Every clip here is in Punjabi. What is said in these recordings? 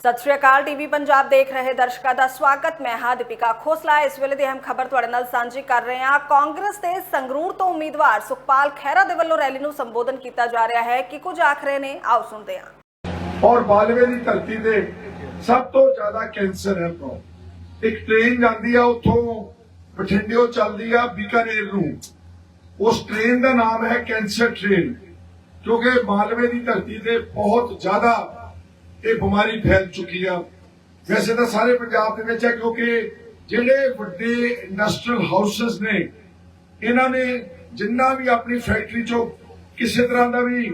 ਸਤਿ ਸ਼੍ਰੀ ਅਕਾਲ ਟੀਵੀ ਪੰਜਾਬ ਦੇਖ ਰਹੇ ਦਰਸ਼ਕਾਂ ਦਾ ਸਵਾਗਤ। ਮੈਂ ਹਾਂ ਦੀਪਿਕਾ ਖੋਸਲਾ। ਇਸ ਵੇਲੇ ਦੀ ਅਹਿਮ ਖਬਰ ਤੁਹਾਡੇ ਨਾਲ ਸਾਂਝੀ ਕਰ ਰਹੇ ਹਾਂ। ਕਾਂਗਰਸ ਦੇ ਸੰਗਰੂਰ ਤੋਂ ਉਮੀਦਵਾਰ ਸੁਖਪਾਲ ਖਹਿਰਾ ਦੇ ਵੱਲੋਂ ਰੈਲੀ ਨੂੰ ਸੰਬੋਧਨ ਕੀਤਾ ਜਾ ਰਿਹਾ ਹੈ। ਕਿ ਕੁਝ ਆਖ ਰਹੇ ਨੇ? ਆਓ ਸੁਣਦੇ ਹਾਂ। ਔਰ ਬਾਲਵੇ ਦੀ ਧਰਤੀ ਤੇ ਸਭ ਤੋਂ ਜ਼ਿਆਦਾ ਕੈਂਸਰ ਹੈ ਤੋਂ ਇੱਕ ਟ੍ਰੇਨ ਜਾਂਦੀ ਆ ਉੱਥੋਂ, ਬਠਿੰਡਿਓ ਚੱਲਦੀ ਆ ਬੀਕਾਨੇਰ ਨੂੰ। ਉਸ ਟ੍ਰੇਨ ਦਾ ਨਾਮ ਹੈ ਕੈਂਸਰ ਟ੍ਰੇਨ, ਕਿਉਂਕਿ ਮਾਲਵੇ ਦੀ ਧਰਤੀ ਤੇ ਬਹੁਤ ਜ਼ਿਆਦਾ ਇਹ ਬਿਮਾਰੀ ਫੈਲ ਚੁੱਕੀ ਆ। ਵੈਸੇ ਤਾਂ ਸਾਰੇ ਪੰਜਾਬ ਦੇ ਵਿੱਚ ਹੈ, ਕਿਉਂਕਿ ਜਿਹੜੇ ਵੱਡੇ ਇੰਡਸਟਰੀਅਲ ਹਾਊਸਸ ਨੇ, ਇਹਨਾਂ ਨੇ ਜਿੰਨਾ ਵੀ ਆਪਣੀ ਫੈਕਟਰੀ ਚੋਂ ਕਿਸੇ ਤਰ੍ਹਾਂ ਦਾ ਵੀ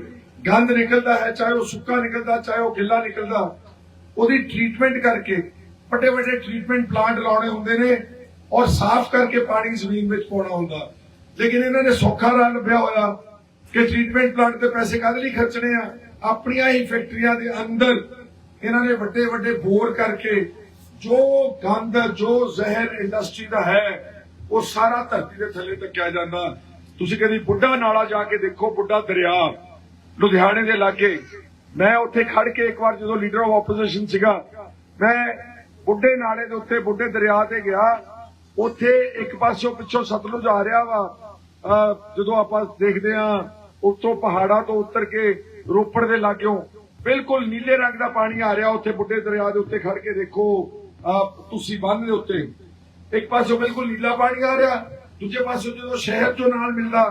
ਗੰਦ ਨਿਕਲਦਾ ਹੈ, ਚਾਹੇ ਉਹ ਸੁੱਕਾ ਨਿਕਲਦਾ, ਚਾਹੇ ਉਹ ਗਿੱਲਾ ਨਿਕਲਦਾ, ਉਹਦੀ ਟ੍ਰੀਟਮੈਂਟ ਕਰਕੇ ਵੱਡੇ ਵੱਡੇ ਟ੍ਰੀਟਮੈਂਟ ਪਲਾਂਟ ਲਾਉਣੇ ਹੁੰਦੇ ਨੇ ਔਰ ਸਾਫ਼ ਕਰਕੇ ਪਾਣੀ ਜ਼ਮੀਨ ਵਿੱਚ ਪਾਉਣਾ ਹੁੰਦਾ। ਲੇਕਿਨ ਇਹਨਾਂ ਨੇ ਸੌਖਾ ਰਾਹ ਲੱਭਿਆ ਹੋਇਆ ਕਿ ਟ੍ਰੀਟਮੈਂਟ ਪਲਾਂਟ ਤੇ ਪੈਸੇ ਕਾਹਦੇ ਲਈ ਖਰਚਣੇ ਆ? ਆਪਣੀਆਂ ਹੀ ਫੈਕਟਰੀਆਂ ਦੇ ਅੰਦਰ ਇਹਨਾਂ ਨੇ ਵੱਡੇ ਵੱਡੇ ਬੋਰ ਕਰਕੇ ਜੋ ਗੰਦ, ਜੋ ਜ਼ਹਿਰ ਇੰਡਸਟਰੀ ਦਾ ਹੈ, ਉਹ ਸਾਰਾ ਧਰਤੀ ਦੇ ਥੱਲੇ ਟੱਕਿਆ ਜਾਂਦਾ। ਤੁਸੀਂ ਕਦੀ ਬੁੱਢਾ ਨਾਲਾ ਜਾ ਕੇ ਦੇਖੋ, ਬੁੱਢਾ ਦਰਿਆ, ਲੁਧਿਆਣੇ ਦੇ ਲਾਗੇ। ਮੈਂ ਉੱਥੇ ਖੜ ਕੇ ਇੱਕ ਵਾਰ ਜਦੋਂ ਲੀਡਰ ਆਫ ਆਪੋਜੀਸ਼ਨ ਸੀਗਾ, ਮੈਂ ਬੁੱਢੇ ਨਾਲੇ ਦੇ ਉੱਤੇ, ਬੁੱਢੇ ਦਰਿਆ ਤੇ ਗਿਆ। ਉੱਥੇ ਇੱਕ ਪਾਸਿਓਂ ਪਿੱਛੋਂ ਸਤਲੁਜ ਆ ਰਿਹਾ ਵਾ। ਜਦੋਂ ਆਪਾਂ ਦੇਖਦੇ ਆ ਉੱਤੋਂ ਪਹਾੜਾਂ ਤੋਂ ਉਤਰ ਕੇ ਰੋਪੜ ਦੇ ਲਾਗਿਓਂ ਬਿਲਕੁਲ ਨੀਲੇ ਰੰਗ ਦਾ ਪਾਣੀ ਆ ਰਿਹਾ ਉੱਥੇ ਬੁੱਢੇ ਦਰਿਆ ਦੇ ਉੱਤੇ ਖੜ ਕੇ ਦੇਖੋ ਤੁਸੀਂ ਬੰਨ ਦੇ ਉੱਤੇ। ਇੱਕ ਪਾਸੇ ਬਿਲਕੁਲ ਨੀਲਾ ਪਾਣੀ ਆ ਰਿਹਾ, ਦੂਜੇ ਪਾਸਿਓਂ ਜਦੋਂ ਸ਼ਹਿਰ ਚੋਂ ਨਾਲ ਮਿਲਦਾ,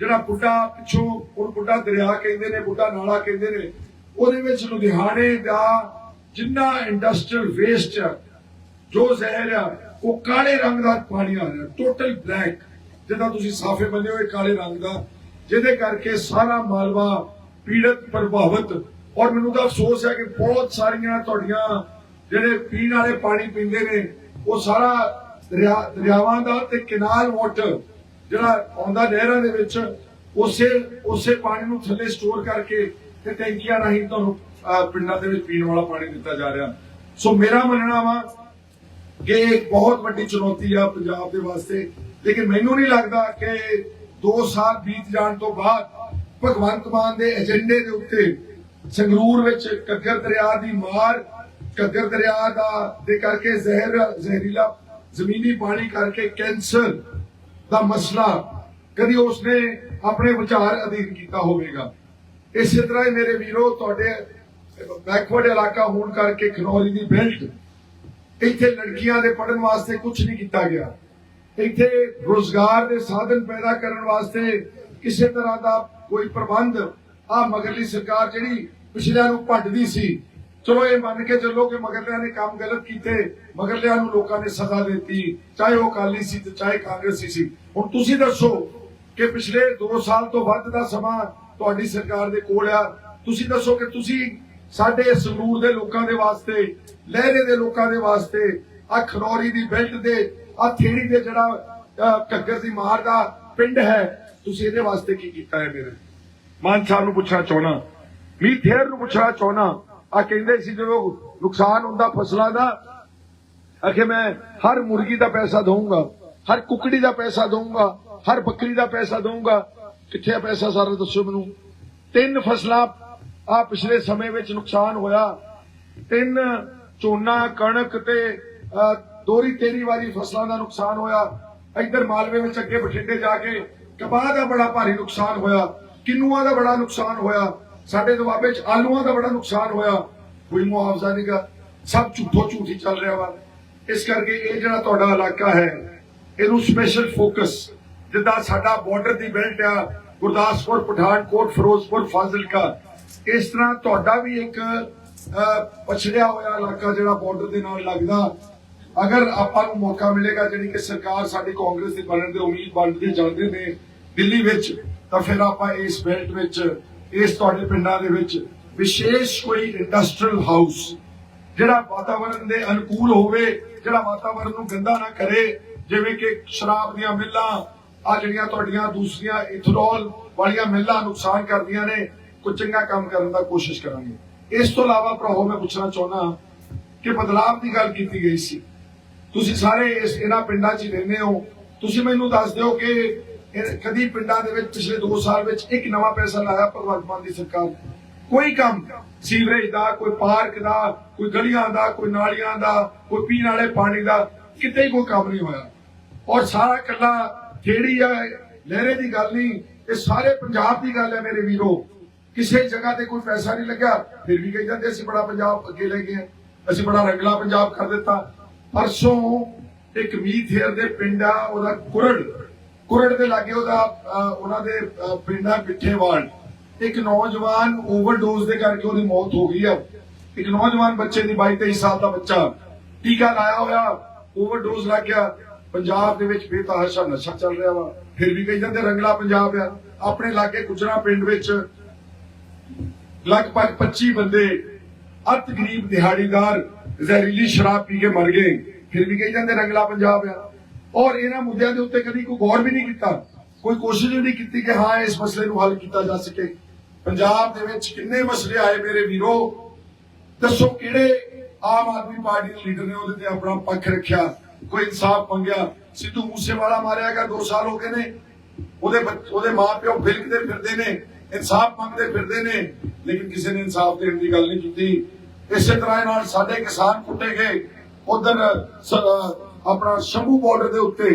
ਜਿਹੜਾ ਬੁੱਢਾ ਪਿੱਛੋਂ ਉਹ ਬੁੱਢਾ ਦਰਿਆ ਕਹਿੰਦੇ ਨੇ, ਬੁੱਢਾ ਨਾਲਾ ਕਹਿੰਦੇ ਨੇ, ਉਹਦੇ ਵਿੱਚ ਲੁਧਿਆਣੇ ਦਾ ਜਿੰਨਾ ਇੰਡਸਟਰੀਅਲ ਵੇਸਟ ਆ, ਜੋ ਜ਼ਹਿਰ ਆ, ਉਹ ਕਾਲੇ ਰੰਗ ਦਾ ਪਾਣੀ ਆ ਰਿਹਾ ਟੋਟਲ ਬਲੈਕ ਜਿੱਦਾਂ ਤੁਸੀਂ ਸਾਫੇ ਬੰਨੇ ਹੋਏ ਕਾਲੇ ਰੰਗ ਦਾ, ਜਿਹਦੇ ਕਰਕੇ ਸਾਰਾ ਮਾਲਵਾ ਪੀੜਤ, ਪ੍ਰਭਾਵਿਤ। ਔਰ ਮੈਨੂੰ ਤਾਂ ਅਫਸੋਸ ਹੈ ਕਿ ਬਹੁਤ ਸਾਰੀਆਂ ਤੁਹਾਡੀਆਂ ਜਿਹੜੇ ਪੀਣ ਵਾਲੇ ਪਾਣੀ ਪੀਂਦੇ ਨੇ, ਉਹ ਸਾਰਾ ਦਰਿਆਵਾਂ ਦਾ ਤੇ ਕਿਨਾਲ ਵਾਟਰ ਜਿਹੜਾ ਆਉਂਦਾ ਨਹਿਰਾਂ ਦੇ ਵਿੱਚ, ਉਸੇ ਉਸੇ ਪਾਣੀ ਨੂੰ ਥੱਲੇ ਸਟੋਰ ਕਰਕੇ ਤੇ ਟੈਂਕੀਆਂ ਰਾਹੀਂ ਤੁਹਾਨੂੰ ਪਿੰਡਾਂ ਦੇ ਵਿੱਚ ਪੀਣ ਵਾਲਾ ਪਾਣੀ ਦਿੱਤਾ ਜਾ ਰਿਹਾ। ਸੋ ਮੇਰਾ ਮੰਨਣਾ ਵਾ ਕਿ ਇੱਕ ਬਹੁਤ ਵੱਡੀ ਚੁਣੌਤੀ ਆ ਪੰਜਾਬ ਦੇ ਵਾਸਤੇ। ਲੇਕਿਨ ਮੈਨੂੰ ਨਹੀਂ ਲੱਗਦਾ ਕਿ 2 ਸਾਲ ਬੀਤ ਜਾਣ ਤੋਂ ਬਾਅਦ ਭਗਵੰਤ ਮਾਨ ਦੇ ਏਜੰਡੇ ਦੇ ਉੱਤੇ ਸੰਗਰੂਰ ਵਿੱਚ ਕੱਗਰ ਦਰਿਆ ਦੀ ਮਾਰ ਕੱਗਰ ਦਰਿਆ ਦਾ ਦੇ ਕਰਕੇ ਜ਼ਹਿਰ, ਜ਼ਹਿਰੀਲਾ ਜ਼ਮੀਨੀ ਪਾਣੀ ਕਰਕੇ ਕੈਂਸਰ ਦਾ ਮਸਲਾ ਕਦੀ ਉਸਨੇ ਆਪਣੇ ਵਿਚਾਰ ਅਧੀਨ ਕੀਤਾ ਹੋਵੇਗਾ। ਇਸੇ ਤਰ੍ਹਾਂ ਹੀ ਮੇਰੇ ਵੀਰੋ, ਤੁਹਾਡੇ ਬੈਕਵਰਡ ਇਲਾਕਾ ਹੋਣ ਕਰਕੇ ਖਨੌਰੀ ਦੀ ਬੈਲਟ ਇੱਥੇ ਲੜਕੀਆਂ ਦੇ ਪੜਨ ਵਾਸਤੇ ਕੁਝ ਨਹੀਂ ਕੀਤਾ ਗਿਆ। ਇੱਥੇ ਰੋਜ਼ਗਾਰ ਦੇ ਸਾਧਨ ਪੈਦਾ ਕਰਨ ਵਾਸਤੇ ਕਿਸੇ ਤਰ੍ਹਾਂ ਦਾ ਕੋਈ ਪ੍ਰਬੰਧ ਆ ਮਗਰਲੀ ਸਰਕਾਰ ਜਿਹੜੀ ਪਿਛਲਿਆਂ ਨੂੰ ਭੰਡਦੀ ਸੀ। ਚਲੋ ਇਹ ਮੰਨ ਕੇ ਚੱਲੋ ਕਿ ਮਗਰਲਿਆਂ ਨੇ ਕੰਮ ਗਲਤ ਕੀਤੇ, ਮਗਰਲਿਆਂ ਨੂੰ ਲੋਕਾਂ ਨੇ ਸਜ਼ਾ ਦਿੱਤੀ, ਚਾਹੇ ਉਹ ਅਕਾਲੀ ਸੀ ਤੇ ਚਾਹੇ ਕਾਂਗਰਸੀ ਸੀ ਹੁਣ ਤੁਸੀਂ ਦੱਸੋ ਕਿ ਪਿਛਲੇ 2 ਸਾਲ ਤੋਂ ਵੱਧ ਦਾ ਸਮਾਂ ਤੁਹਾਡੀ ਸਰਕਾਰ ਦੇ ਕੋਲ ਆ। ਤੁਸੀਂ ਦੱਸੋ ਕਿ ਤੁਸੀਂ ਸਾਡੇ ਸੰਗਰੂਰ ਦੇ ਲੋਕਾਂ ਦੇ ਵਾਸਤੇ, ਲਹਿਰੇ ਦੇ ਲੋਕਾਂ ਦੇ ਵਾਸਤੇ, ਆ ਖਨੌਰੀ ਦੀ ਬੈਲਟ ਦੇ, ਆ ਥੇੜੀ ਦੇ ਜਿਹੜਾ ਘੱਗਰ ਦੀ ਮਾਰ ਦਾ ਪਿੰਡ ਹੈ ਤੁਸੀਂ ਇਹਦੇ ਵਾਸਤੇ ਕੀ ਕੀਤਾ ਹੈ ਮੇਰੇ? ਮਾਨ ਸਾਹਿਬ ਨੂੰ ਪੁੱਛਣਾ ਚਾਹਣਾ ਮੀ ਥੇਰ ਨੂੰ ਪੁੱਛਣਾ ਚਾਹਣਾ ਆ ਕਹਿੰਦੇ ਸੀ ਜਦੋਂ ਨੁਕਸਾਨ ਹੁੰਦਾ ਫਸਲਾਂ ਦਾ ਆਖੇ ਮੈਂ ਹਰ ਮੁਰਗੀ ਦਾ ਪੈਸਾ ਦਊਂਗਾ ਹਰ ਕੁਕੜੀ ਦਾ ਪੈਸਾ ਦਊਂਗਾ ਹਰ ਬੱਕਰੀ ਦਾ ਪੈਸਾ ਦਊਂਗਾ। ਕਿੱਥੇ ਆ ਪੈਸਾ ਸਾਰਾ ਦੱਸੋ ਮੈਨੂੰ? ਤਿੰਨ ਫਸਲਾਂ ਆ ਪਿਛਲੇ ਸਮੇਂ ਵਿੱਚ ਨੁਕਸਾਨ ਹੋਇਆ। ਤਿੰਨ ਝੋਨਾ ਕਣਕ ਤੇ ਅਹ, ਦੋਹਰੀ ਤੇਰੀ ਵਾਲੀ ਫਸਲਾਂ ਦਾ ਨੁਕਸਾਨ ਹੋਇਆ। ਇੱਧਰ ਮਾਲਵੇ ਵਿੱਚ ਅੱਗੇ ਬਠਿੰਡੇ ਜਾ ਕੇ ਕਪਾਹ ਦਾ ਬੜਾ ਭਾਰੀ ਨੁਕਸਾਨ ਹੋਇਆ, ਕਿੰਨੂਆਂ ਦਾ ਬੜਾ ਨੁਕਸਾਨ ਹੋਇਆ, ਸਾਡੇ ਦੁਆਬੇ ਚ ਆਲੂਆਂ ਦਾ ਬੜਾ ਨੁਕਸਾਨ ਹੋਇਆ, ਕੋਈ ਮੁਆਵਜ਼ਾ ਨਹੀਂਗਾ ਸਭ ਝੂਠੋ ਝੂਠੀ ਚੱਲ ਰਿਹਾ ਵਾ। ਇਸ ਕਰਕੇ ਇਹ ਜਿਹੜਾ ਤੁਹਾਡਾ ਇਲਾਕਾ ਹੈ, ਇਹਨੂੰ ਸਪੈਸ਼ਲ ਫੋਕਸ ਜਿੱਦਾਂ ਸਾਡਾ ਬਾਰਡਰ ਦੀ ਬੈਲਟ ਆ, ਗੁਰਦਾਸਪੁਰ, ਪਠਾਨਕੋਟ, ਫਿਰੋਜ਼ਪੁਰ, ਫਾਜ਼ਿਲਕਾ, ਇਸ ਤਰ੍ਹਾਂ ਤੁਹਾਡਾ ਵੀ ਇੱਕ ਪਛੜਿਆ ਹੋਇਆ ਇਲਾਕਾ ਜਿਹੜਾ ਬਾਰਡਰ ਦੇ ਨਾਲ ਲੱਗਦਾ, ਅਗਰ ਆਪਾਂ ਨੂੰ ਮੌਕਾ ਮਿਲੇਗਾ, ਜਿਹੜੀ ਕਿ ਸਰਕਾਰ ਸਾਡੀ ਕਾਂਗਰਸ ਦੀ ਬਣਨ ਦੇ ਉਮੀਦ ਬਣਦੇ ਜਾਂਦੇ ਨੇ ਦਿੱਲੀ ਵਿੱਚ, ਤਾਂ ਫਿਰ ਆਪਾਂ ਇਸ ਬੈਲਟ ਵਿੱਚ, ਇਸ ਤੁਹਾਡੇ ਪਿੰਡਾਂ ਦੇ ਵਿੱਚ ਵਿਸ਼ੇਸ਼ ਕੋਈ ਇੰਡਸਟਰੀਅਲ ਹਾਊਸ ਜਿਹੜਾ ਵਾਤਾਵਰਣ ਦੇ ਅਨੁਕੂਲ ਹੋਵੇ, ਜਿਹੜਾ ਵਾਤਾਵਰਣ ਨੂੰ ਗੰਦਾ ਨਾ ਕਰੇ, ਜਿਵੇਂ ਕਿ ਸ਼ਰਾਬ ਦੀਆਂ ਮਿੱਲਾਂ ਆ ਜਿਹੜੀਆਂ ਤੁਹਾਡੀਆਂ ਦੂਸਰੀਆਂ ਇਥਨੋਲ ਵਾਲੀਆਂ ਮਿੱਲਾਂ ਨੁਕਸਾਨ ਕਰਦੀਆਂ ਨੇ, ਕੋਈ ਚੰਗਾ ਕੰਮ ਕਰਨ ਦਾ ਕੋਸ਼ਿਸ਼ ਕਰਾਂਗੇ। ਇਸ ਤੋਂ ਇਲਾਵਾ ਭਰਾਓ ਮੈਂ ਪੁੱਛਣਾ ਚਾਹੁੰਦਾ ਕਿ ਬਦਲਾਵ ਦੀ ਗੱਲ ਕੀਤੀ ਗਈ ਸੀ। ਤੁਸੀਂ ਸਾਰੇ ਇਸ ਇਹਨਾਂ ਪਿੰਡਾਂ 'ਚ ਹੀ ਰਹਿੰਦੇ ਹੋ। ਤੁਸੀਂ ਮੈਨੂੰ ਦੱਸ ਦਿਓ ਕਿ ਇਹ ਕਦੀ ਪਿੰਡਾਂ ਦੇ ਵਿੱਚ ਪਿਛਲੇ 2 ਸਾਲ ਵਿੱਚ ਇੱਕ ਨਵਾਂ ਪੈਸਾ ਲਾਇਆ ਭਗਵੰਤ ਮਾਨ ਦੀ ਸਰਕਾਰ ਕੋਈ ਕੰਮ, ਸੀਵਰੇਜ ਦਾ, ਕੋਈ ਪਾਰਕ ਦਾ, ਕੋਈ ਗਲੀਆਂ ਦਾ, ਕੋਈ ਨਾਲੀਆਂ ਦਾ, ਕੋਈ ਪੀਣ ਵਾਲੇ ਪਾਣੀ ਦਾ, ਕਿਤੇ ਕੋਈ ਕੰਮ ਨਹੀਂ ਹੋਇਆ। ਔਰ ਸਾਰਾ ਕੱਲਾ ਜਿਹੜੀ ਆ, ਲਹਿਰੇ ਦੀ ਗੱਲ ਨਹੀਂ, ਇਹ ਸਾਰੇ ਪੰਜਾਬ ਦੀ ਗੱਲ ਹੈ ਮੇਰੇ ਵੀਰੋ। ਕਿਸੇ ਜਗ੍ਹਾ ਤੇ ਕੋਈ ਪੈਸਾ ਨਹੀਂ ਲੱਗਿਆ, ਫਿਰ ਵੀ ਕਹੀ ਜਾਂਦੇ, ਅਸੀਂ ਬੜਾ ਪੰਜਾਬ ਅੱਗੇ ਲੈ ਗਏ ਅਸੀਂ ਬੜਾ ਰੰਗਲਾ ਪੰਜਾਬ ਕਰ ਦਿੱਤਾ। ਪਰਸੋਂ ਇੱਕ ਮੀਥੇਰ ਦੇ ਪਿੰਡ ਆ, ਉਹਦਾ ਕੁਰੜ ਕੁਰੜ ਦੇ ਲਾਗੇ ਉਹਦਾ ਉਹਨਾਂ ਦੇ ਅਹ, ਪਿੱਠੇਵਾਲ ਇੱਕ ਨੌਜਵਾਨ ਓਵਰਡੋਜ਼ ਦੇ ਕਰਕੇ ਉਹਦੀ ਮੌਤ ਹੋ ਗਈ ਆ। ਇੱਕ ਨੌਜਵਾਨ ਬੱਚੇ ਦੀ 22 23 ਸਾਲ ਦਾ ਬੱਚਾ। ਟੀਕਾ ਲਾਇਆ ਹੋਇਆ ਓਵਰਡੋਜ਼ ਲੱਗ ਗਿਆ। ਪੰਜਾਬ ਦੇ ਵਿੱਚ ਬੇਤਹਾਸ਼ਾ ਨਸ਼ਾ ਚੱਲ ਰਿਹਾ ਵਾ। ਫਿਰ ਵੀ ਕਹੀ ਜਾਂਦੇ ਰੰਗਲਾ ਪੰਜਾਬ ਆ। ਆਪਣੇ ਲਾਗੇ ਗੁਜਰਾ ਪਿੰਡ ਵਿੱਚ ਲਗਭਗ 25 ਬੰਦੇ ਅਤ ਗਰੀਬ ਦਿਹਾੜੀਦਾਰ ਜ਼ਹਿਰੀਲੀ ਸ਼ਰਾਬ ਪੀ ਕੇ ਮਰ ਗਏ। ਫਿਰ ਵੀ ਕਹੀ ਜਾਂਦੇ ਰੰਗਲਾ ਪੰਜਾਬ ਆ। ਔਰ ਇਹਨਾਂ ਮੁੱਦਿਆਂ ਦੇ ਉੱਤੇ ਕਦੀ ਕੋਈ ਗੌਰ ਵੀ ਨਹੀਂ ਕੀਤਾ। ਕੋਈ ਕੋਸ਼ਿਸ਼ ਵੀ ਨਹੀਂ ਕੀਤੀ ਕਿ ਹਾਂ, ਇਸ ਮਸਲੇ ਨੂੰ ਹੱਲ ਕੀਤਾ ਜਾ ਸਕੇ। ਪੰਜਾਬ ਦੇ ਵਿੱਚ ਕਿੰਨੇ ਮਸਲੇ ਆਏ ਮੇਰੇ ਵੀਰੋ? ਦੱਸੋ ਕਿਹੜੇ ਆਮ ਆਦਮੀ ਪਾਰਟੀ ਦੇ ਲੀਡਰ ਨੇ ਉਹਦੇ ਤੇ ਆਪਣਾ ਪੱਖ ਰੱਖਿਆ? ਕੋਈ ਇਨਸਾਫ ਮੰਗਿਆ? ਸਿੱਧੂ ਮੂਸੇਵਾਲਾ ਮਾਰਿਆ ਗਿਆ 2 ਸਾਲ ਹੋ ਗਏ ਨੇ। ਉਹਦੇ ਉਹਦੇ ਮਾਪਿਓ ਫਿਲਕਦੇ ਫਿਰਦੇ ਨੇ, ਇਨਸਾਫ ਮੰਗਦੇ ਫਿਰਦੇ ਨੇ, ਲੇਕਿਨ ਕਿਸੇ ਨੇ ਇਨਸਾਫ ਦੇਣ ਦੀ ਗੱਲ ਨਹੀਂ ਕੀਤੀ। ਇਸੇ ਤਰ੍ਹਾਂ ਨਾਲ ਸਾਡੇ ਕਿਸਾਨ ਕੁੱਟੇ ਗਏ। ਉਧਰ ਆਪਣਾ ਸ਼ੰਭੂ ਬਾਰਡਰ ਦੇ ਉੱਤੇ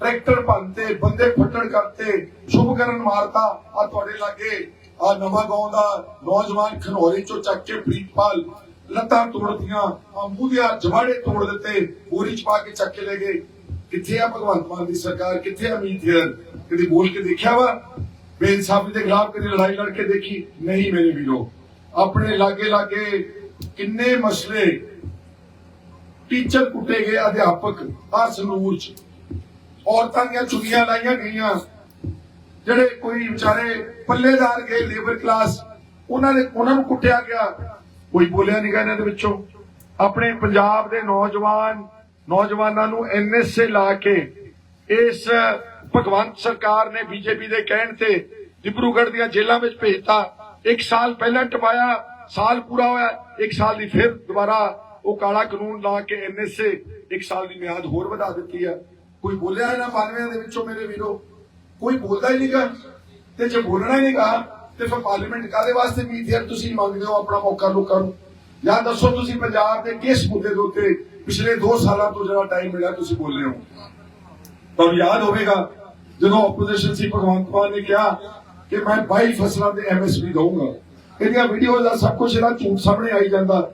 ਟਰੈਕਟਰ ਭੰਨਤੇ, ਬੰਦੇ ਫੱਟੜ ਕਰਤੇ ਸ਼ੁਭਕਰਨ ਮਾਰਤਾ ਆ ਤੁਹਾਡੇ ਲਾਗੇ। ਆ ਨਵਾਂ ਗਾਉਂ ਦਾ ਨੌਜਵਾਨ ਖਨੌਰੀ ਚੋਂ ਚੱਕ ਕੇ ਪ੍ਰੀਤਪਾਲ ਲੱਤਾਂ ਤੋੜਦੀਆਂ ਆ ਮੂੰਹ ਜਵਾੜੇ ਤੋੜ ਦਿੱਤੇ, ਬੋਰੀ ਚ ਪਾ ਕੇ ਚੱਕ ਕੇ ਲੈ ਗਏ। ਕਿੱਥੇ ਆ ਭਗਵੰਤ ਮਾਨ ਦੀ ਸਰਕਾਰ? ਕਿੱਥੇ ਆ ਮੀਤ ਕਦੀ ਬੋਲ ਕੇ ਦੇਖਿਆ ਵਾ? ਬੇਇਨਸਾਫੀ ਦੇ ਖਿਲਾਫ ਕਦੀ ਲੜਾਈ ਲੜ ਕੇ ਦੇਖੀ? ਨਹੀਂ ਮੇਰੇ ਵੀਰੋ। ਆਪਣੇ ਲਾਗੇ ਲਾਗੇ ਕਿੰਨੇ ਮਸਲੇ ਟੀਚਰ ਕੁੱਟੇ ਗਏ ਅਧਿਆਪਕ ਆ ਸੰਗਰੂਰ ਚ। ਔਰਤਾਂ ਦੀਆਂ ਚੁਗੀਆਂ ਲਾਈਆਂ ਗਈਆਂ। ਜਿਹੜੇ ਕੋਈ ਵਿਚਾਰੇ ਪੱਲੇਦਾਰ ਗਏ ਲੇਬਰ ਕਲਾਸ ਉਹਨਾਂ ਨੇ ਉਹਨਾਂ ਨੂੰ ਕੁੱਟਿਆ ਗਿਆ। ਕੋਈ ਬੋਲਿਆ ਨਹੀਂ ਗਾ ਇਹਨਾਂ ਦੇ ਵਿੱਚੋਂ। ਆਪਣੇ ਪੰਜਾਬ ਦੇ ਨੌਜਵਾਨ ਨੌਜਵਾਨਾਂ ਨੂੰ ਐਨਐਸਏ ਲਾ ਕੇ ਇਸ ਭਗਵੰਤ ਸਰਕਾਰ ਨੇ ਬੀਜੇਪੀ ਦੇ ਕਹਿਣ ਤੇ ਡਿਬਰੂਗੜ ਦੀਆਂ ਜੇਲ੍ਹਾਂ ਵਿੱਚ ਭੇਜਤਾ। ਇੱਕ ਸਾਲ ਪਹਿਲਾਂ ਟਪਾਇਆ, ਸਾਲ ਪੂਰਾ ਹੋਇਆ, ਇੱਕ ਸਾਲ ਦੀ ਫਿਰ ਦੁਬਾਰਾ ਉਹ ਕਾਲਾ ਕਾਨੂੰਨ ਲਾ ਕੇ ਐਨਐਸਏ ਇੱਕ ਸਾਲ ਦੀ ਮਿਆਦ ਹੋਰ ਵਧਾ ਦਿੱਤੀ ਹੈ। ਕੋਈ ਬੋਲਿਆ ਇਹਨਾਂ 92 ਦੇ ਵਿੱਚੋਂ ਮੇਰੇ ਵੀਰੋ? ਕੋਈ ਬੋਲਦਾ ਹੀ ਨਹੀਂਗਾ ਤੇ ਜੇ ਬੋਲਣਾ ਹੀ ਨਹੀਂਗਾ ਤੇ ਫਿਰ ਪਾਰਲੀਮੈਂਟ ਕਾਦੇ ਵਾਸਤੇ ਮੀਤ ਯਾਰ ਤੁਸੀਂ ਮੰਗਦੇ ਹੋ ਆਪਣਾ ਮੌਕਾ ਲੋਕਾਂ ਨੂੰ। ਜਾਂ ਦੱਸੋ ਤੁਸੀਂ ਪੰਜਾਬ ਦੇ ਕਿਸ ਮੁੱਦੇ ਦੇ ਉੱਤੇ ਪਿਛਲੇ 2 ਸਾਲਾਂ ਤੋਂ ਜਿਹੜਾ ਟਾਈਮ ਮਿਲਿਆ ਤੁਸੀਂ ਬੋਲ ਰਹੇ ਹੋ? ਤੁਹਾਨੂੰ ਯਾਦ ਹੋਵੇਗਾ, ਜਦੋਂ ਆਪੋਜੀਸ਼ਨ ਸੀ, ਭਗਵੰਤ ਮਾਨ ਨੇ ਕਿਹਾ ਕਿ ਮੈਂ 22 ਫਸਲਾਂ ਦੇ ਐਮਐਸਪੀ ਦਊਂਗਾ। ਇਹਦੀਆਂ ਵੀਡੀਓਜ਼ ਦਾ ਸਭ ਕੁਝ ਇਹਦਾ ਝੂਠ ਸਾਹਮਣੇ ਆਈ ਜਾਂਦਾ।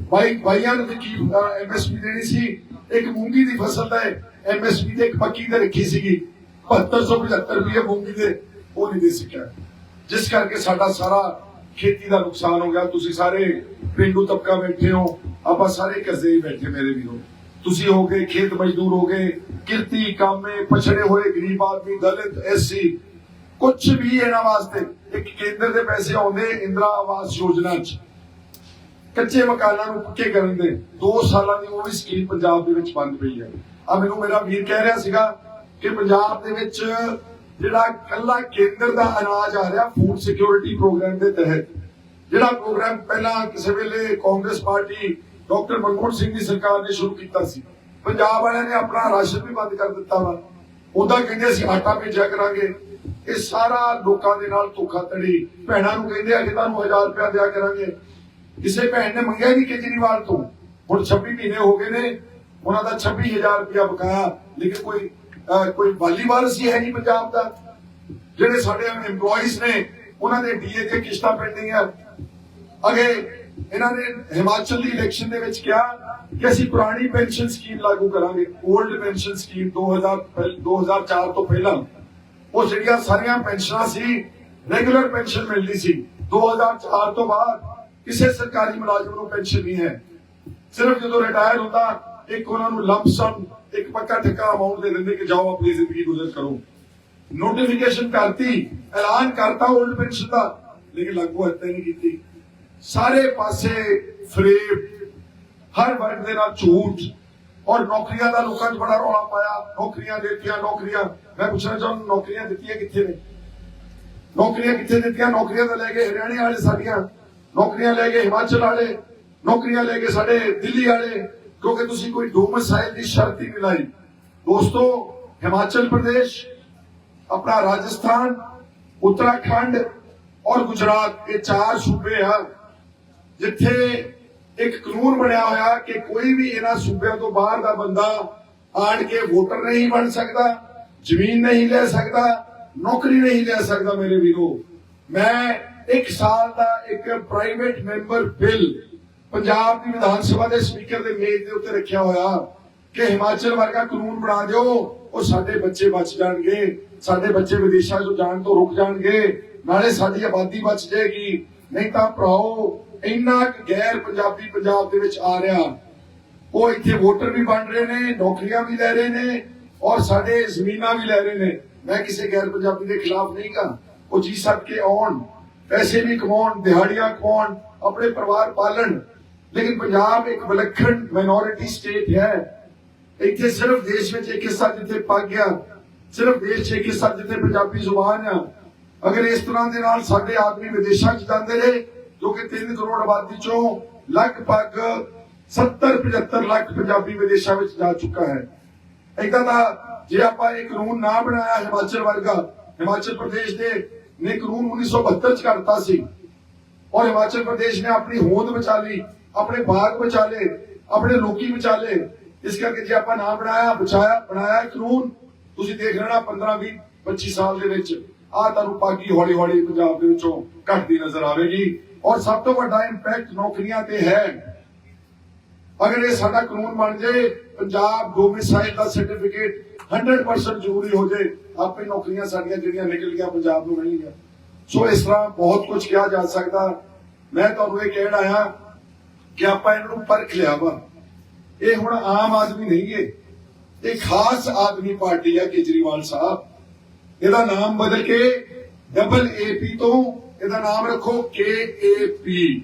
ਬਾਈ ਬਾਈਆਂ ਨੂੰ ਕੀ ਐਮਐਸਪੀ ਦੇਣੀ ਸੀ, ਇੱਕ ਮੂੰਗੀ ਦੀ ਫਸਲ ਦਾ ਐਮਐਸਪੀ ਤੇ ਇੱਕ ਪੱਕੀ ਤੇ ਰੱਖੀ ਸੀਗੀ 7275 ਰੁਪਏ ਮੂੰਗੀ ਦੇ, ਉਹ ਨਹੀਂ ਦੇ ਸਕਿਆ। ਜਿਸ ਕਰਕੇ ਸਾਡਾ ਸਾਰਾ ਖੇਤੀ ਦਾ ਨੁਕਸਾਨ ਹੋ ਗਿਆ। ਤੁਸੀਂ ਸਾਰੇ ਪਿੰਡੂ ਤਬਕਾ ਬੈਠੇ ਹੋ, ਆਪਾਂ ਸਾਰੇ ਕਰਜ਼ੇ ਹੀ ਬੈਠੇ ਮੇਰੇ ਵੀਰੋ। ਤੁਸੀਂ ਹੋ ਗਏ ਖੇਤ ਮਜ਼ਦੂਰ, ਹੋ ਗਏ ਕਿਰਤੀ, ਕਾਮੇ, ਪਛੜੇ ਹੋਏ ਗਰੀਬ ਆਦਮੀ, ਦਲਿਤ ਐਸਸੀ ਕੁਝ ਵੀ ਇਹਨਾਂ ਵਾਸਤੇ, ਇੱਕ ਕੇਂਦਰ ਦੇ ਪੈਸੇ ਆਉਂਦੇ ਇੰਦਰਾ ਆਵਾਸ ਯੋਜਨਾ ਚ। ਕੱਚੇ ਮਕਾਨਾਂ ਨੂੰ ਪੱਕੇ ਕਰਨ ਦੇ 2 ਸਾਲਾਂ ਦੀ ਉਹ ਵੀ ਸਕੀਮ ਪੰਜਾਬ ਦੇ ਵਿੱਚ ਬੰਦ ਪਈ ਹੈ। ਆ ਮੈਨੂੰ ਮੇਰਾ ਵੀਰ ਕਹਿ ਰਿਹਾ ਸੀਗਾ ਕਿ ਪੰਜਾਬ ਦੇ ਵਿੱਚ ਜਿਹੜਾ ਕੱਲਾ ਕੇਂਦਰ ਦਾ ਅਨਾਜ ਆ ਰਿਹਾ ਫੂਡ ਸਿਕਿਉਰਿਟੀ ਪ੍ਰੋਗਰਾਮ ਦੇ ਤਹਿਤ, ਜਿਹੜਾ ਪ੍ਰੋਗਰਾਮ ਪਹਿਲਾਂ ਕਿਸੇ ਵੇਲੇ ਕਾਂਗਰਸ ਪਾਰਟੀ ਡਾਕਟਰ ਮਨਮੋਹਨ ਸਿੰਘ ਦੀ ਸਰਕਾਰ ਨੇ ਸ਼ੁਰੂ ਕੀਤਾ ਸੀ। ਪੰਜਾਬ ਵਾਲਿਆਂ ਨੇ ਆਪਣਾ ਰਾਸ਼ਨ ਵੀ ਬੰਦ ਕਰ ਦਿੱਤਾ ਵਾ। ਉਹਦਾ ਕਹਿੰਦੇ ਅਸੀਂ ਆਟਾ ਭੇਜਿਆ ਕਰਾਂਗੇ। ਇਹ ਸਾਰਾ ਲੋਕਾਂ ਦੇ ਨਾਲ ਧੋਖਾਧੜੀ, ਭੈਣਾਂ ਨੂੰ ਕਹਿੰਦੇ ਆ ਕਿ ਤੁਹਾਨੂੰ 1000 ਰੁਪਇਆ ਦਿਆ ਕਰਾਂਗੇ। ਕਿਸੇ ਭੈਣ ਨੇ ਮੰਗਿਆ ਨਹੀਂ ਕੇਜਰੀਵਾਲ ਤੋਂ। ਹੁਣ 26 ਮਹੀਨੇ ਹੋ ਗਏ ਨੇ, ਉਹਨਾਂ ਦਾ 26000 ਰੁਪਇਆ ਬਕਾਇਆ ਲੇਕਿਨ ਕੋਈ ਕੋਈ ਵਾਲੀ ਵਾਰਸ ਹੈ ਨਹੀਂ ਪੰਜਾਬ ਦਾ? ਜਿਹੜੇ ਸਾਡੇ EMPLOYEES ਨੇ, ਉਹਨਾਂ ਦੇ ਡੀਏ ਤੇ ਕਿਸ਼ਤਾਂ ਪੈਂਡਿੰਗ ਆ ਅਗੇ ਇਹਨਾਂ ਨੇ ਹਿਮਾਚਲ ਦੀ ਇਲੈਕਸ਼ਨ ਦੇ ਵਿੱਚ ਕਿਹਾ ਕਿ ਅਸੀਂ ਪੁਰਾਣੀ ਪੈਨਸ਼ਨ ਸਕੀਮ ਲਾਗੂ ਕਰਾਂਗੇ 올ਡ ਪੈਨਸ਼ਨ ਸਕੀਮ 2000 ਪਹਿ- 2004 ਤੋਂ ਪਹਿਲਾਂ। ਉਹ ਜਿਹੜੀਆਂ ਸਾਰੀਆਂ ਪੈਨਸ਼ਨਾਂ ਸੀ ਰੈਗੂਲਰ ਪੈਨਸ਼ਨ ਮਿਲਦੀ ਸੀ। 2004 ਤੋਂ ਬਾਅਦ ਕਿਸੇ ਸਰਕਾਰੀ ਮੁਲਾਜ਼ਮ ਨੂੰ ਪੈਨਸ਼ਨ ਨਹੀਂ ਹੈ। ਸਿਰਫ ਜਦੋਂ ਰਿਟਾਇਰ ਹੁੰਦਾ, ਇੱਕ ਉਹਨਾਂ ਨੂੰ ਲੰਪ ਸਮ ਇੱਕ ਪੱਕਾ ਠੱਕਾ ਅਮਾਉਂਟ ਦੇ ਦਿੰਦੇ ਕਿ ਜਾਓ ਆਪਣੀ ਜ਼ਿੰਦਗੀ ਗੁਜ਼ਰ ਕਰੋ। ਨੋਟੀਫਿਕੇਸ਼ਨ ਕਰਤੀ, ਐਲਾਨ ਕਰਤਾ 올ਡ ਪੈਨਸ਼ਨ ਦਾ, ਲੇਕਿਨ ਲਾਗੂ ਹੱਤੇ ਨਹੀਂ ਕੀਤੀ। ਸਾਰੇ ਪਾਸੇ ਫਰੇਬ, ਹਰ ਵਰਗ ਦੇ ਨਾਲ ਝੂਠ, ਔਰ ਨੌਕਰੀਆਂ ਦਾ ਲੋਕਾਂ 'ਚ ਬੜਾ ਰੌਲਾ ਪਾਇਆ। ਨੌਕਰੀਆਂ ਦਿੱਤੀਆਂ, ਨੌਕਰੀਆਂ। ਮੈਂ ਪੁੱਛਣਾ ਚਾਹੁੰਦਾ, ਨੌਕਰੀਆਂ ਦਿੱਤੀਆਂ ਕਿੱਥੇ ਨੇ? ਨੌਕਰੀਆਂ ਕਿੱਥੇ ਦਿੱਤੀਆਂ? ਨੌਕਰੀਆਂ ਤਾਂ ਲੈ ਕੇ ਹਰਿਆਣੇ ਵਾਲੇ ਸਾਡੀਆਂ ਨੌਕਰੀਆਂ ਲੈ ਗਏ ਹਿਮਾਚਲ ਵਾਲੇ, ਨੌਕਰੀਆਂ ਲੈ ਗਏ ਸਾਡੇ ਦਿੱਲੀ ਵਾਲੇ, ਕਿਉਂਕਿ ਤੁਸੀਂ ਕੋਈ ਡੋਮਸਾਈਲ ਦੀ ਸ਼ਰਤ ਹੀ ਨਹੀਂ ਲਾਈ। ਦੋਸਤੋ, ਹਿਮਾਚਲ ਪ੍ਰਦੇਸ਼, ਆਪਣਾ ਰਾਜਸਥਾਨ, ਉੱਤਰਾਖੰਡ ਔਰ ਗੁਜਰਾਤ, ਇਹ ਚਾਰ ਸੂਬੇ ਆ, ਜਿੱਥੇ ਇੱਕ ਕਾਨੂੰਨ ਬਣਿਆ ਹੋਇਆ ਕਿ ਕੋਈ ਵੀ ਇਹਨਾਂ ਸੂਬਿਆਂ ਤੋਂ ਬਾਹਰ ਦਾ ਬੰਦਾ ਆਣ ਕੇ ਵੋਟਰ ਨਹੀਂ ਬਣ ਸਕਦਾ, ਜ਼ਮੀਨ ਨਹੀਂ ਲੈ ਸਕਦਾ, ਨੌਕਰੀ ਨਹੀਂ ਲੈ ਸਕਦਾ ਮੇਰੇ ਵੀਰੋ। ਮੈਂ ਇੱਕ ਸਾਲ ਦਾ ਇੱਕ ਪ੍ਰਾਈਵੇਟ ਮੈਂਬਰ ਬਿੱਲ ਪੰਜਾਬ ਦੀ ਵਿਧਾਨ ਸਭਾ ਦੇ ਸਪੀਕਰ ਦੇ ਮੇਜ਼ ਦੇ ਉੱਤੇ ਰੱਖਿਆ ਹੋਇਆ ਕਿ ਹਿਮਾਚਲ ਵਰਗਾ ਕਾਨੂੰਨ ਬਣਾ ਦਿਓ, ਉਹ ਸਾਡੇ ਬੱਚੇ ਬਚ ਜਾਣਗੇ, ਸਾਡੇ ਬੱਚੇ ਵਿਦੇਸ਼ਾਂ 'ਚ ਜਾਣ ਤੋਂ ਰੁਕ ਜਾਣਗੇ, ਨਾਲੇ ਸਾਡੀ ਆਬਾਦੀ ਬਚ ਜਾਏਗੀ। ਨਹੀਂ ਤਾਂ ਭਰਾਓ, ਇੰਨਾ ਗੈਰ ਪੰਜਾਬੀ ਪੰਜਾਬ ਦੇ ਵਿੱਚ ਆ ਰਿਹਾ। ਉਹ ਇੱਥੇ ਵੋਟਰ ਵੀ ਬਣ ਰਹੇ ਨੇ, ਨੌਕਰੀਆਂ ਵੀ ਲੈ ਰਹੇ ਨੇ ਔਰ ਸਾਡੇ ਜ਼ਮੀਨਾਂ ਵੀ ਲੈ ਰਹੇ ਨੇ। ਮੈਂ ਕਿਸੇ ਗੈਰ ਪੰਜਾਬੀ ਦੇ ਖਿਲਾਫ ਨਹੀਂ ਕਹਾਂ ਉਹ ਜੀ ਸਕ ਕੇ ਆਉਣ। ਪੈਸੇ ਵੀ ਕਮਾਉਣ, ਦਿਹਾੜੀਆਂ ਕਮਾਉਣ, ਆਪਣੇ ਪਰਿਵਾਰ ਪਾਲਣ। ਲੇਕਿਨ ਪੰਜਾਬ ਇੱਕ ਵਿਲੱਖਣ ਮਾਈਨੋਰਿਟੀ ਸਟੇਟ ਹੈ। ਇੱਥੇ ਸਿਰਫ ਦੇਸ਼ ਵਿੱਚ ਇੱਕ ਹਿੱਸਾ ਜਿੱਥੇ ਪੱਕ ਗਿਆ ਸਿਰਫ ਦੇਸ਼ 'ਚ ਇੱਕ ਹਿੱਸਾ ਜਿੱਥੇ ਪੰਜਾਬੀ ਜ਼ੁਬਾਨ ਆ। ਅਗਰ ਇਸ ਤਰ੍ਹਾਂ ਦੇ ਨਾਲ ਸਾਡੇ ਆਦਮੀ ਵਿਦੇਸ਼ਾਂ 'ਚ ਜਾਂਦੇ ਰਹੇ, ਜੋ ਕਿ 3 ਕਰੋੜ ਆਬਾਦੀ 'ਚੋਂ ਲਗਭਗ 70 75 ਲੱਖ ਪੰਜਾਬੀ ਵਿਦੇਸ਼ਾਂ ਵਿੱਚ ਜਾ ਚੁੱਕਾ ਹੈ। ਏਦਾਂ ਦਾ ਜੇ ਆਪਾਂ ਇਹ ਕਾਨੂੰਨ ਨਾ ਬਣਾਇਆ ਹਿਮਾਚਲ ਵਰਗਾ, ਹਿਮਾਚਲ ਪ੍ਰਦੇਸ਼ ਦੇ ਨੇ ਕਾਨੂੰਨ 1972 ਚ ਕਰਤਾ ਸੀ। ਔਰ ਹਿਮਾਚਲ ਪ੍ਰਦੇਸ਼ ਨੇ ਆਪਣੀ ਹੋਂਦ ਬਚਾ ਲਈ, ਆਪਣੇ ਬਾਗ ਬਚਾ ਲਏ, ਆਪਣੇ ਲੋਕੀ ਬਚਾ ਲਏ। ਇਸ ਕਰਕੇ ਜੇ ਆਪਾਂ ਨਾ ਬਣਾਇਆ, ਬਚਾਇਆ, ਬਣਾਇਆ ਕਾਨੂੰਨ ਤੁਸੀਂ ਦੇਖ ਲੈਣਾ 15 20 25 ਸਾਲ ਦੇ ਵਿੱਚ। ਆ ਤੁਹਾਨੂੰ ਪਾਗੀ ਹੌਲੀ ਹੌਲੀ ਪੰਜਾਬ ਦੇ ਵਿੱਚੋਂ ਘਟਦੀ ਨਜ਼ਰ ਆਵੇਗੀ। ਔਰ ਸਭ ਤੋਂ ਵੱਡਾ ਇੰਪੈਕਟ ਨੌਕਰੀਆਂ ਤੇ ਹੈ। ਅਗਰ ਇਹ ਸਾਡਾ ਕਾਨੂੰਨ ਬਣ ਜਾਏ ਪੰਜਾਬ ਡੋਮਿਸਾਈਲ ਦਾ ਸਰਟੀਫਿਕੇਟ 100% ਜ਼ਰੂਰੀ ਹੋ ਜਾਏ ਆਪੇ ਨੌਕਰੀਆਂ ਸਾਡੀਆਂ ਜਿਹੜੀਆਂ ਨਿਕਲ ਗਿਆ ਪੰਜਾਬ ਨੂੰ ਮਿਲਣਗੀਆਂ ਸੋ ਇਸ ਤਰ੍ਹਾਂ ਬਹੁਤ ਕੁਝ ਕਿਹਾ ਜਾ ਸਕਦਾ। ਮੈਂ ਤੁਹਾਨੂੰ ਇਹ ਕਹਿਣ ਆਇਆ ਕਿ ਆਪਾਂ ਇਹਨਾਂ ਨੂੰ ਪਰਖ ਲਿਆ ਵਾ। ਇਹ ਹੁਣ ਆਮ ਆਦਮੀ ਨਹੀਂ ਹੈ ਇਹ ਖਾਸ ਆਦਮੀ ਪਾਰਟੀ ਹੈ ਕੇਜਰੀਵਾਲ ਸਾਹਿਬ। ਇਹਦਾ ਨਾਮ ਬਦਲ ਕੇ ਡਬਲ ਏਪੀ ਤੋਂ ਇਹਦਾ ਨਾਮ ਰੱਖੋ ਕੇ ਏਪੀ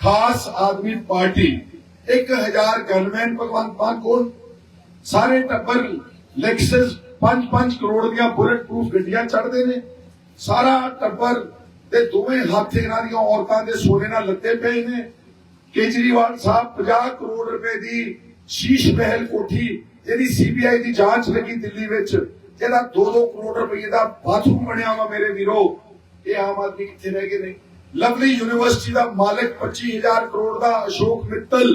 ਖਾਸ ਆਦਮੀ ਪਾਰਟੀ। 1000 ਗਨਮੈਨ ਭਗਵੰਤ ਮਾਨ ਕੋਲ। ਸਾਰੇ ਟੱਬਰ ਲੈਕਸਸ 5-5 ਕਰੋੜ ਦੀਆਂ ਬੁਲਟ ਪ੍ਰੂਫ ਗੱਡੀਆਂ ਚੜ੍ਹਦੇ ਨੇ। ਸਾਰਾ ਟੱਬਰ ਤੇ ਦੋਵੇਂ ਹੱਥ ਇਹਨਾਂ ਦੀਆਂ ਔਰਤਾਂ ਦੇ ਸੋਨੇ ਨਾਲ ਲੱਤੇ ਪਏ ਨੇ। ਕੇਜਰੀਵਾਲ ਸਾਹਿਬ 50 ਕਰੋੜ ਰੁਪਏ ਦੀ ਸ਼ੀਸ਼ ਮਹਿਲ ਕੋਠੀ ਜਿਹਦੀ ਸੀਬੀਆਈ ਦੀ ਜਾਂਚ ਲੱਗੀ ਦਿੱਲੀ ਵਿੱਚ। ਜਿਹਦਾ 2-2 ਕਰੋੜ ਰੁਪਏ ਦਾ ਬਾਥਰੂਮ ਬਣਿਆ ਵਾ ਮੇਰੇ ਵੀਰੋ। ਇਹ ਆਮ ਆਦਮੀ ਕਿੱਥੇ ਰਹਿ ਗਏ ਨੇ? ਲਵਲੀ ਯੂਨੀਵਰਸਿਟੀ ਦਾ ਮਾਲਕ 25000 ਕਰੋੜ ਦਾ ਅਸ਼ੋਕ ਮਿੱਤਲ।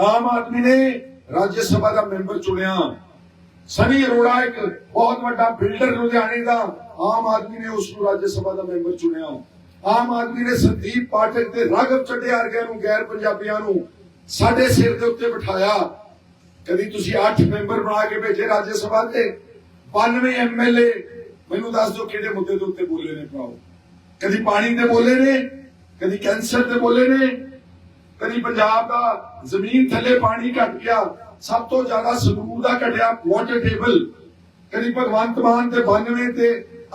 ਆਮ ਆਦਮੀ ਨੇ ਰਾਜ ਸਭਾ ਦਾ ਮੈਂਬਰ ਚੁਣਿਆ। ਸਨੀ ਅਰੋੜਾ ਇੱਕ ਬਹੁਤ ਵੱਡਾ ਬਿਲਡਰ ਲੁਧਿਆਣੇ ਦਾ ਆਮ ਆਦਮੀ ਨੇ ਉਸ ਨੂੰ ਰਾਜ ਸਭਾ ਦਾ ਮੈਂਬਰ ਚੁਣਿਆ। ਆਮ ਆਦਮੀ ਨੇ ਸੰਦੀਪ ਪਾਠਕ ਤੇ ਰਾਘਵ ਚੱਡਿਆਰ ਵਰਗਿਆਂ ਨੂੰ, ਗੈਰ ਪੰਜਾਬੀਆਂ ਨੂੰ ਸਾਡੇ ਸਿਰ ਦੇ ਉੱਤੇ ਬਿਠਾਇਆ। ਕਦੀ ਤੁਸੀਂ 8 ਮੈਂਬਰ ਬਣਾ ਕੇ ਭੇਜੇ ਰਾਜ ਸਭਾ ਦੇ। 92 ਐਮਐਲਏ ਮੈਨੂੰ ਦੱਸ ਦਿਓ ਕਿਹੜੇ ਮੁੱਦੇ ਦੇ ਉੱਤੇ ਬੋਲੇ ਨੇ ਭਰਾਓ। ਕਦੀ ਪਾਣੀ ਤੇ ਬੋਲੇ ਨੇ, ਕਦੀ ਕੈਂਸਰ ਤੇ ਬੋਲੇ ਨੇ, ਕਦੀ ਪੰਜਾਬ ਦਾ ਜ਼ਮੀਨ ਥੱਲੇ ਪਾਣੀ ਘਟ ਗਿਆ, ਸਭ ਤੋਂ ਜ਼ਿਆਦਾ ਸੰਗਰੂਰ ਦਾ ਘਟਿਆ ਵਾਟਰ ਟੇਬਲ ਕਦੀ ਭਗਵੰਤ ਮਾਨ ਤੇ 92 ਤੇ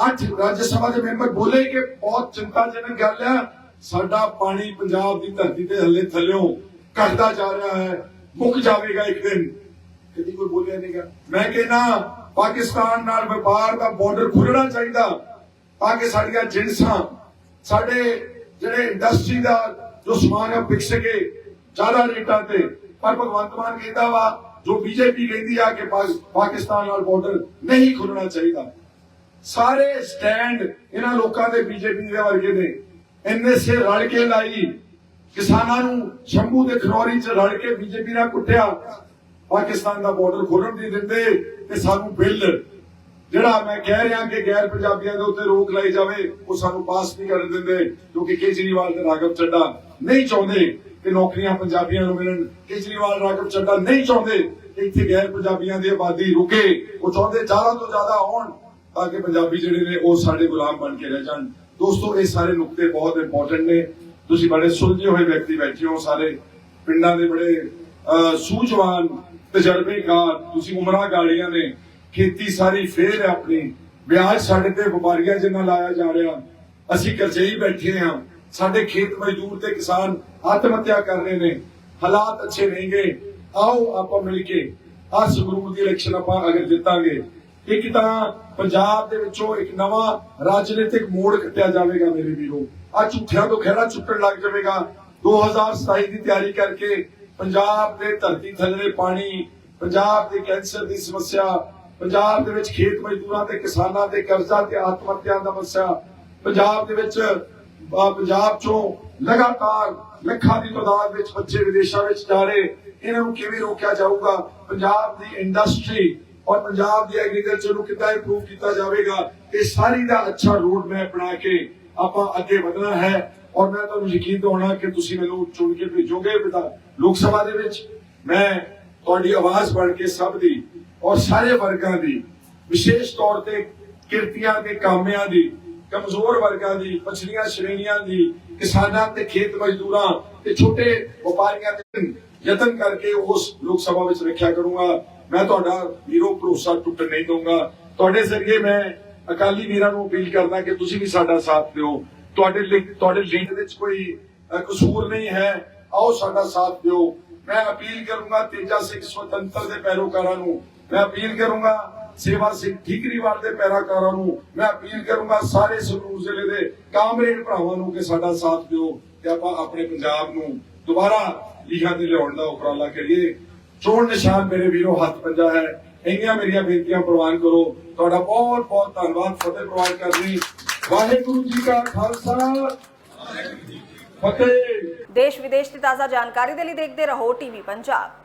8 ਰਾਜ ਸਭਾ ਦੇ ਮੈਂਬਰ ਬੋਲੇ ਕਿ ਬਹੁਤ ਚਿੰਤਾਜਨਕ ਗੱਲ ਹੈ ਸਾਡਾ ਪਾਣੀ ਪੰਜਾਬ ਦੀ ਧਰਤੀ ਤੇ ਹੱਲੇ ਥੱਲਿਓਂ ਘਟਦਾ ਜਾ ਰਿਹਾ ਹੈ, ਮੁੱਕ ਜਾਵੇਗਾ ਇੱਕ ਦਿਨ। ਕਦੀ ਕੋਈ ਬੋਲਿਆ ਨਹੀਂਗਾ ਮੈਂ ਕਹਿੰਦਾ, ਪਾਕਿਸਤਾਨ ਨਾਲ ਵਪਾਰ ਦਾ ਬਾਰਡਰ ਖੁੱਲਣਾ ਚਾਹੀਦਾ। ਤਾਂ ਕਿ ਸਾਡੀਆਂ ਜਿੰਸਾਂ ਸਾਡੇ ਜਿਹੜੇ ਇੰਡਸਟਰੀ ਦਾ ਜੋ ਸਮਾਨ ਹੈ ਵਿਕ ਸਕੇ ਜ਼ਿਆਦਾ ਰੇਟਾਂ ਤੇ। ਪਰ ਭਗਵੰਤ ਮਾਨ ਕਹਿੰਦਾ ਵਾ, ਜੋ ਬੀਜੇਪੀ ਕਹਿੰਦੀ ਆ ਕਿ ਪਾਕਿਸਤਾਨ ਨਾਲ ਬਾਰਡਰ ਨਹੀਂ ਖੁੱਲਣਾ ਚਾਹੀਦਾ। ਸਾਰੇ ਸਟੈਂਡ ਇਹਨਾਂ ਲੋਕਾਂ ਦੇ ਬੀਜੇਪੀ ਦੇ ਵਰਗੇ ਨੇ। ਇੰਨੇ ਐਨਐਸਏ ਰਲ ਕੇ ਲਾਈ, ਕਿਸਾਨਾਂ ਨੂੰ ਸ਼ੰਭੂ ਦੇ ਖਨੌਰੀ ਚ ਰਲ ਕੇ ਬੀਜੇਪੀ ਨਾਲ ਕੁੱਟਿਆ। ਪਾਕਿਸਤਾਨ ਦਾ ਬਾਰਡਰ ਖੋਲਣ ਨਹੀਂ ਦਿੰਦੇ ਤੇ ਸਾਨੂੰ ਬਿੱਲ ਜਿਹੜਾ ਮੈਂ ਕਹਿ ਰਿਹਾ ਕਿ ਗੈਰ ਪੰਜਾਬੀਆਂ ਦੇ ਉੱਤੇ ਰੋਕ ਲਾਈ ਜਾਵੇ, ਉਹ ਸਾਨੂੰ ਪਾਸ ਨਹੀਂ ਕਰਨ ਦਿੰਦੇ, ਕਿਉਂਕਿ ਕੇਜਰੀਵਾਲ ਤੇ ਰਾਘਵ ਚੱਡਾ ਨਹੀਂ ਚਾਹੁੰਦੇ ਕਿ ਨੌਕਰੀਆਂ ਪੰਜਾਬੀਆਂ ਨੂੰ ਮਿਲਣ। ਕੇਜਰੀਵਾਲ, ਰਾਘਵ ਚੱਡਾ ਨਹੀਂ ਚਾਹੁੰਦੇ ਕਿ ਇੱਥੇ ਗੈਰ ਪੰਜਾਬੀਆਂ ਦੀ ਆਬਾਦੀ ਰੁਕੇ। ਉਹ ਚਾਹੁੰਦੇ ਜ਼ਿਆਦਾ ਤੋਂ ਜ਼ਿਆਦਾ ਆਉਣ, ਤਾਂ ਕਿ ਪੰਜਾਬੀ ਜਿਹੜੇ ਨੇ, ਉਹ ਸਾਡੇ ਗੁਲਾਮ ਬਣ ਕੇ ਰਹਿ ਜਾਣ। ਦੋਸਤੋ, ਇਹ ਸਾਰੇ ਨੁਕਤੇ ਬਹੁਤ ਇੰਪੋਰਟੈਂਟ ਨੇ। ਤੁਸੀਂ ਬੜੇ ਸੁਲਝੇ ਹੋਏ ਵਿਅਕਤੀ ਬੈਠੇ ਹੋ ਸਾਰੇ। ਪਿੰਡਾਂ ਦੇ ਬੜੇ ਸੂਝਵਾਨ, ਤਜਰਬੇਕਾਰ, ਤੁਸੀਂ ਉਮਰਾਂ ਗਾਲੀਆਂ ਨੇ। ਖੇਤੀ ਸਾਰੀ ਫੇਰ ਹੈ ਆਪਣੀ। ਵਿਆਜ ਸਾਡੇ ਤੇ ਵਪਾਰੀਆਂ ਜਿੰਨਾ ਲਾਇਆ ਜਾ ਰਿਹਾ, ਅਸੀਂ ਕਰਜ਼ਈ ਬੈਠੇ ਹਾਂ। ਸਾਡੇ ਖੇਤ ਮਜ਼ਦੂਰ ਤੇ ਕਿਸਾਨ ਆਤਮ ਹੱਤਿਆ ਕਰ ਰਹੇ ਨੇ। ਹਾਲਾਤ ਅੱਛੇ ਨਹੀਂ ਆਓ ਆਪਾਂ ਮਿਲ ਕੇ ਆ ਸੰਗਰੂਰ ਦੀ ਇਲੈਕਸ਼ਨ ਆਪਾਂ ਅਗਰ ਜਿੱਤਾਂਗੇ। ਇੱਕ ਤਾਂ ਪੰਜਾਬ ਦੇ ਵਿੱਚੋਂ ਇੱਕ ਨਵਾਂ ਰਾਜਨੀਤਿਕ ਮੋੜ ਕੱਟਿਆ ਜਾਵੇਗਾ ਮੇਰੇ ਵੀਰੋ। ਆ ਝੂਠਿਆਂ ਤੋਂ ਖਹਿਰਾ ਚੁੱਕਣ ਲੱਗ ਜਾਵੇਗਾ। 2027 ਦੀ ਤਿਆਰੀ ਕਰਕੇ ਪੰਜਾਬ ਦੇ ਧਰਤੀ ਥੱਲੇ ਪਾਣੀ, ਪੰਜਾਬ ਦੇ ਕੈਂਸਰ ਦੀ ਸਮੱਸਿਆ ਪੰਜਾਬ ਦੇ ਵਿੱਚ ਖੇਤ ਮਜ਼ਦੂਰਾਂ ਤੇ ਕਿਸਾਨਾਂ ਤੇ ਕਰਜ਼ਾ ਤੇ ਆਤਮ ਦਾ ਮਸਲਾ। ਪੰਜਾਬ ਦੇ ਵਿੱਚ ਪੰਜਾਬ ਚੋਂ ਲਗਾਤਾਰ ਲੱਖਾਂ ਦੀ ਤਾਦਾਦ ਵਿੱਚ ਬੱਚੇ ਵਿਦੇਸ਼ਾਂ ਵਿੱਚ ਜਾ ਰਹੇ। ਇਹਨਾਂ ਨੂੰ ਕਿਵੇਂ ਰੋਕਿਆ ਜਾਊਗਾ? ਪੰਜਾਬ ਦੀ ਇੰਡਸਟਰੀ ਔਰ ਪੰਜਾਬ ਦੀ ਐਗਰੀਕਲਚਰ ਨੂੰ ਕਿੱਦਾਂ ਇੰਪਰੂਵ ਕੀਤਾ ਜਾਵੇਗਾ? ਇਹ ਸਾਰੀ ਦਾ ਅੱਛਾ ਰੋਡ ਮੈਪ ਬਣਾ ਕੇ ਆਪਾਂ ਅੱਗੇ ਵਧਣਾ ਹੈ। ਔਰ ਮੈਂ ਤੁਹਾਨੂੰ ਯਕੀਨ ਦਿਵਾਉਣਾ ਕਿ ਤੁਸੀਂ ਮੈਨੂੰ ਚੁਣ ਕੇ ਭੇਜੋਗੇ ਲੋਕ ਸਭਾ ਦੇ ਵਿੱਚ। ਮੈਂ ਤੁਹਾਡੀ ਆਵਾਜ਼ ਬਣ ਕੇ ਸਭ ਦੀ ਔਰ ਸਾਰੇ ਵਰਗਾਂ ਦੀ, ਵਿਸ਼ੇਸ਼ ਤੌਰ ਤੇ ਕਿਰਤੀਆਂ ਤੇ ਕਾਮਿਆਂ ਦੀ, ਕਮਜ਼ੋਰ ਵਰਗਾਂ ਦੀ, ਪਛੜੀਆਂ ਸ਼੍ਰੇਣੀਆਂ ਦੀ, ਕਿਸਾਨਾਂ ਤੇ ਖੇਤ ਮਜ਼ਦੂਰਾਂ ਤੇ ਛੋਟੇ ਵਪਾਰੀਆਂ ਦੇ ਯਤਨ ਕਰਕੇ ਉਸ ਲੋਕ ਸਭਾ ਵਿੱਚ ਰੱਖਿਆ ਕਰੂੰਗਾ। ਮੈਂ ਤੁਹਾਡਾ ਵੀਰੋ ਭਰੋਸਾ ਟੁੱਟਣ ਨਹੀਂ ਦਊਂਗਾ। ਤੁਹਾਡੇ ਜ਼ਰੀਏ ਮੈਂ ਅਕਾਲੀ ਵੀਰਾਂ ਨੂੰ ਅਪੀਲ ਕਰਦਾ ਕਿ ਤੁਸੀਂ ਵੀ ਸਾਡਾ ਸਾਥ ਦਿਓ। ਤੁਹਾਡੇ ਤੁਹਾਡੇ ਲੀਡ ਵਿੱਚ ਕੋਈ ਕਸੂਰ ਨਹੀਂ ਹੈ। ਆਓ ਸਾਡਾ ਸਾਥ ਦਿਓ। ਮੈਂ ਅਪੀਲ ਕਰੂੰਗਾ ਤੇਜਾ ਸਿੰਘ ਸੁਤੰਤਰ ਦੇ ਪੈਰੋਕਾਰਾਂ ਨੂੰ, ਮੈਂ ਅਪੀਲ ਕਰੂੰਗਾ ਸੇਵਾ ਸਿੰਘ ਠੀਕਰੀਵਾਲ ਦੇ ਪੈਰਾਕਾਰਾਂ ਨੂੰ, ਮੈਂ ਅਪੀਲ ਕਰੂੰਗਾ ਸਾਰੇ ਸੰਗਰੂਰ ਜ਼ਿਲ੍ਹੇ ਦੇ ਕਾਮਰੇਡ ਭਰਾਵਾਂ ਨੂੰ ਕਿ ਸਾਡਾ ਸਾਥ ਦਿਓ ਤੇ ਆਪਾਂ ਆਪਣੇ ਪੰਜਾਬ ਨੂੰ ਦੁਬਾਰਾ ਲੀਹਾਂ ਤੇ ਲਿਆਉਣ ਦਾ ਉਪਰਾਲਾ ਕਰੀਏ। ਚੋਣ ਨਿਸ਼ਾਨ ਮੇਰੇ ਵੀਰੋ ਹੱਥ ਪੰਜਾ ਹੈ। ਇੰਨੀਆਂ ਮੇਰੀਆਂ ਬੇਨਤੀਆਂ ਪ੍ਰਵਾਨ ਕਰੋ। ਤੁਹਾਡਾ ਬਹੁਤ ਬਹੁਤ ਧੰਨਵਾਦ, ਫਤਿਹ ਪ੍ਰਵਾਨ ਕਰਨੀ। ਵਾਹਿਗੁਰੂ ਜੀ ਕਾ ਖਾਲਸਾ। ਫਤਿਹ। ਦੇਸ਼ ਵਿਦੇਸ਼ ਦੀ ਤਾਜ਼ਾ ਜਾਣਕਾਰੀ ਦੇ ਲਈ ਦੇਖਦੇ ਰਹੋ ਟੀਵੀ ਪੰਜਾਬ।